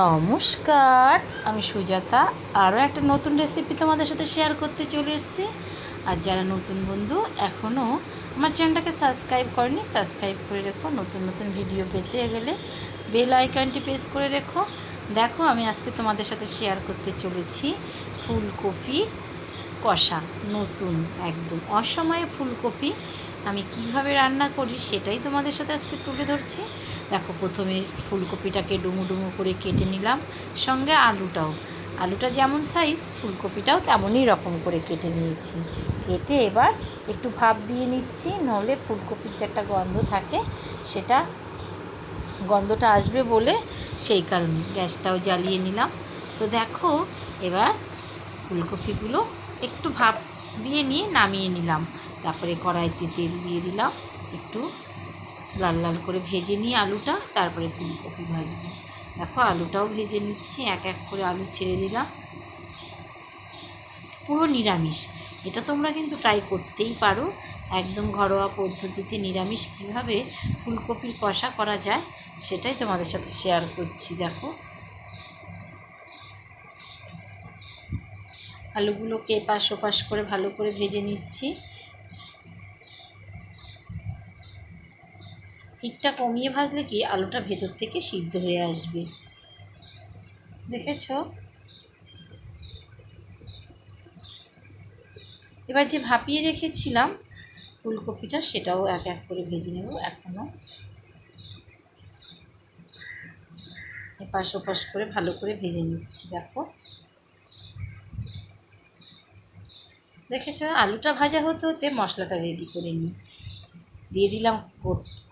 নমস্কার, আমি সুজাতা। আরও একটা নতুন রেসিপি তোমাদের সাথে শেয়ার করতে চলে এসেছি। আর যারা নতুন বন্ধু, এখনও আমার চ্যানেলটাকে সাবস্ক্রাইব করেনি সাবস্ক্রাইব করে রেখো। নতুন নতুন ভিডিও পেতে গেলে বেল আইকনটি প্রেস করে রেখো। দেখো, আমি আজকে তোমাদের সাথে শেয়ার করতে চলেছি ফুলকপির কষা, নতুন, একদম অসময়ে ফুলকপি। আমি কীভাবে রান্না করি সেটাই তোমাদের সাথে আজকে তুলে ধরছি। দেখো, প্রথমে ফুলকপিটাকে ডুমু ডুমু করে কেটে নিলাম, সঙ্গে আলুটাও। আলুটা যেমন সাইজ ফুলকপিটাও তেমনই রকম করে কেটে নিয়েছি। কেটে এবার একটু ভাপ দিয়ে নিচ্ছি, নলে ফুলকপির যে একটা গন্ধ থাকে, সেটা গন্ধটা আসবে বলে সেই কারণে গ্যাসটাও জ্বালিয়ে নিলাম। তো দেখো, এবার ফুলকপিগুলো একটু ভাপ দিয়ে নিয়ে নামিয়ে নিলাম। তারপরে কড়াইতে তেল দিয়ে দিলাম, একটু লাল লাল করে ভেজে নিয়ে আলুটা, তারপরে ফুলকপি ভাজবো। দেখো, আলুটাও ভেজে নিচ্ছি, এক এক করে আলু ছেড়ে দিলাম। পুরো নিরামিষ। এটা তোমরা কিন্তু ট্রাই করতেই পারো। একদম ঘরোয়া পদ্ধতিতে নিরামিষ কীভাবে ফুলকপির কষা করা যায়, সেটাই তোমাদের সাথে শেয়ার করছি, দেখো। আলুগুলোকে এপাশ ওপাশ করে ভালো করে ভেজে নিচ্ছি। হিটটা কমিয়ে ভাজলে কি আলুটা ভেতর থেকে সিদ্ধ হয়ে আসবে? দেখেছ? এবার যে ভাপিয়ে রেখেছিলাম ফুলকপিটা, সেটাও এক এক করে ভেজে নেব এখনও এপাশ ওপাশ করে ভালো করে ভেজে নিচ্ছি, দেখো। দেখেছ? আলুটা ভাজা হতে হতে মশলাটা রেডি করে নিই। দিয়ে দিলাম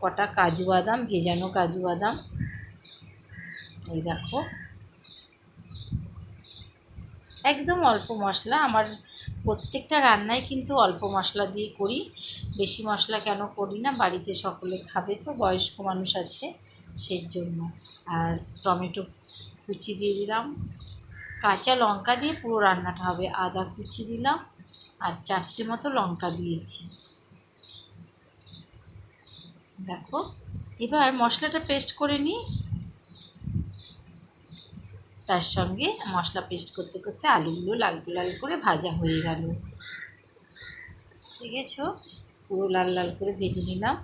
কটা কাজু বাদাম, ভেজানো কাজু বাদাম। এই দেখো। একদম অল্প মশলা। আমার প্রত্যেকটা রান্নায় কিন্তু অল্প মশলা দিয়ে করি। বেশি মশলা কেন করি না? বাড়িতে সকলে খাবে তো, বয়স্ক মানুষ আছে সেই জন্য। আর টমেটো কুচি দিয়ে দিলাম। কাঁচা লঙ্কা দিয়ে পুরো রান্নাটা হবে। আদা কুচি দিলাম। আর চারটে মতো লঙ্কা দিয়েছি। দেখো। এবার মশলাটা পেস্ট করে নিই। তার সঙ্গে মশলা পেস্ট করতে করতে আলুগুলো লাল লাল করে ভাজা হয়ে গেল। দেখেছ? পুরো লাল লাল করে ভেজে নিলাম।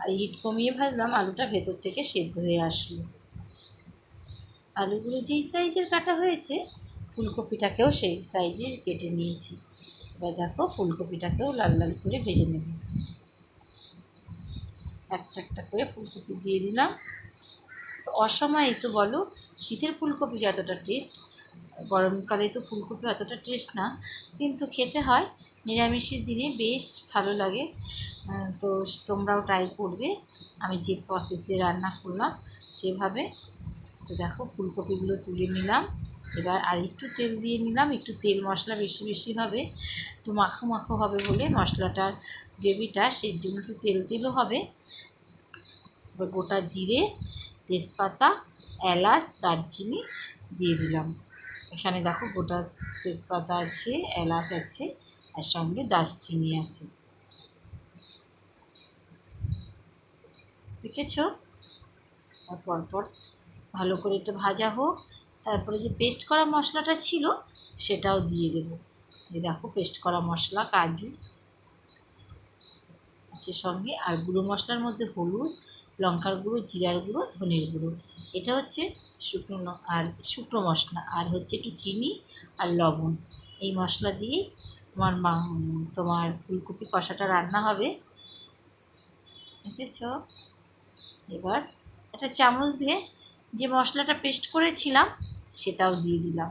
আর হিট কমিয়ে ভাজলাম, আলুটা ভেতর থেকে সেদ্ধ হয়ে আসলো। আলুগুলো যেই সাইজের কাটা হয়েছে, ফুলকপিটাকেও সেই সাইজের কেটে নিয়েছি। এবার দেখো ফুলকপিটাকেও লাল লাল করে ভেজে নেব। একটা একটা করে ফুলকপি দিয়ে দিলাম। তো অসময়ে তো বলো, শীতের ফুলকপি যতটা টেস্ট গরমকালে তো ফুলকপি অতটা টেস্ট না, কিন্তু খেতে হয়। নিরামিষের দিনে বেশ ভালো লাগে। তো তোমরাও ট্রাই করবে। আমি যে প্রসেসে রান্না করলাম সেভাবে। তো দেখো, ফুলকপিগুলো তুলে নিলাম। এবার আর একটু তেল দিয়ে নিলাম। একটু তেল মশলা বেশি বেশি হবে। একটু মাখো মাখো হবে বলে মশলাটার গ্রেভিটা সেই জন্য একটু তেল তেলও হবে। গোটা জিরে, তেজপাতা, এলাচ, দারচিনি দিয়ে দিলাম। এখানে দেখো গোটা তেজপাতা আছে, এলাচ আছে, আর সঙ্গে দারচিনি আছে। দেখেছ? পরপর ভালো করে একটু ভাজা হোক। তারপরে যে পেস্ট করা মশলাটা ছিল, সেটাও দিয়ে দেবো। এই দেখো পেস্ট করা মশলা, কাজু আছে সঙ্গে, আর গুঁড়ো মশলার মধ্যে হলুদ, লঙ্কার গুঁড়ো, জিরার গুঁড়ো, ধনের গুঁড়ো। এটা হচ্ছে শুকনো আর শুকনো মশলা, আর হচ্ছে একটু চিনি আর লবণ। এই মশলা দিয়ে তোমার মা, তোমার ফুলকপি কষাটা রান্না হবে। দেখেছ? এবার একটা চামচ দিয়ে যে মশলাটা পেস্ট করেছিলাম, সেটাও দিয়ে দিলাম।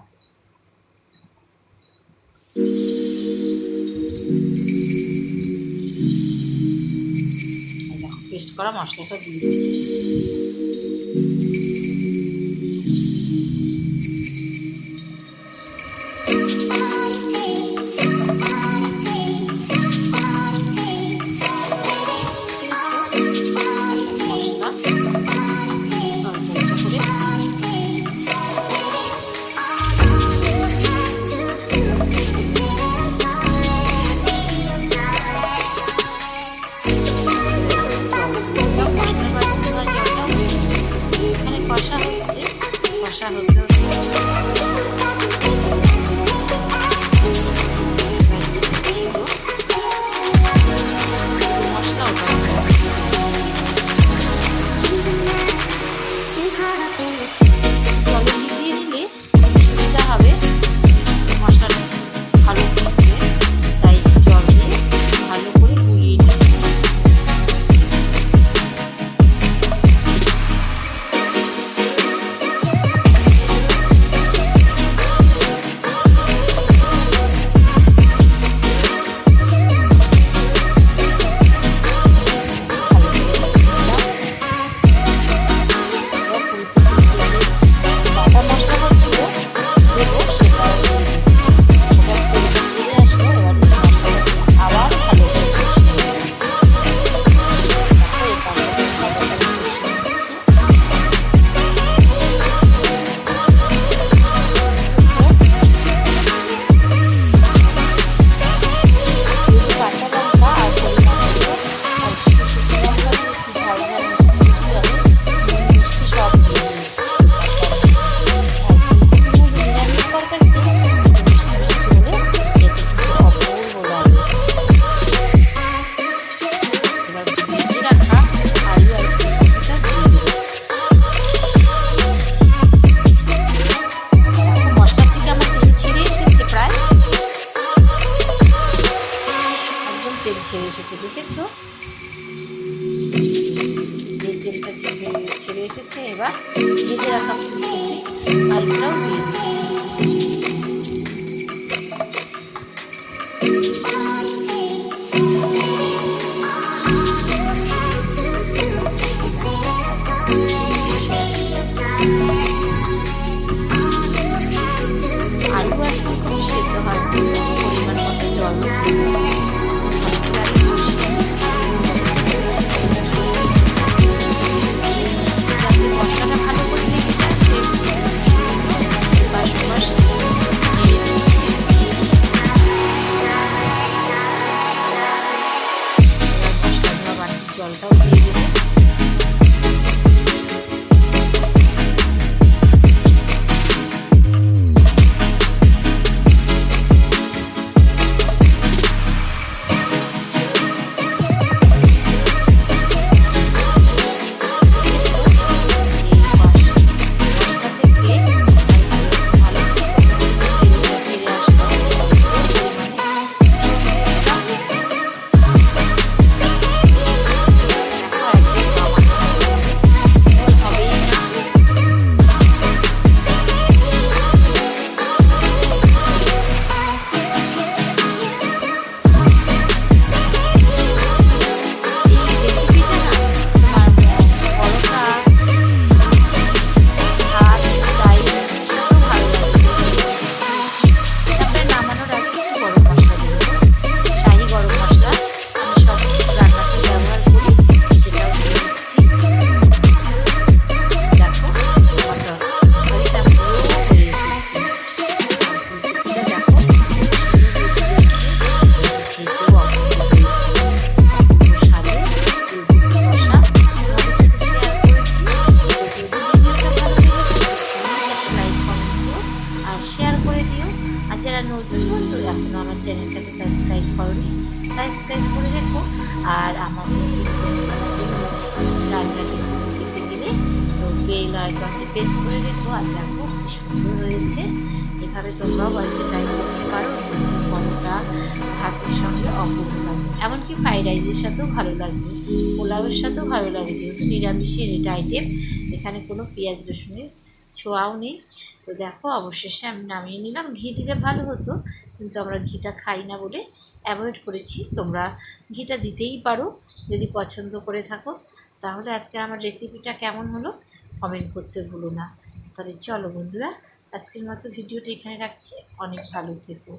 পেস্ট করা মশলাটা দিয়ে দিচ্ছি। ছেড়ে এসেছে। এবার ভেজে রাখা আলুটাও দিয়ে দিচ্ছি। নতুন বন্ধু এখনও আমার চ্যানেলটাকে সাবস্ক্রাইব করনি সাবস্ক্রাইব করে রেখো আর আমার রান্নার রেসিপি পেতে গেলে বেল আইকনটি প্রেস করে রেখো আর দেখো কি সুন্দর হয়েছে এভাবে তোমরাও বাড়িতে ট্রাই করতে পারো লুচি পরোটা ভাতের সঙ্গে অপূর্ব লাগবে এমনকি ফ্রাইড রাইসের সাথেও ভালো লাগবে পোলাওয়ের সাথেও ভালো লাগবে যেহেতু নিরামিষের এটা আইটেম এখানে কোনো পেঁয়াজ রসুনের ছোঁয়াও নেই। তো দেখো, অবশেষে আমি নামিয়ে নিলাম। ঘি দিলে ভালো হতো, কিন্তু আমরা ঘিটা খাই না বলে অ্যাভয়েড করেছি। তোমরা ঘিটা দিতেই পারো, যদি পছন্দ করে থাকো। তাহলে আজকে আমার রেসিপিটা কেমন হলো কমেন্ট করতে ভুলো না। তাহলে চলো বন্ধুরা, আজকের মতো ভিডিওটা এখানে রাখছি। অনেক ভালো থেকো।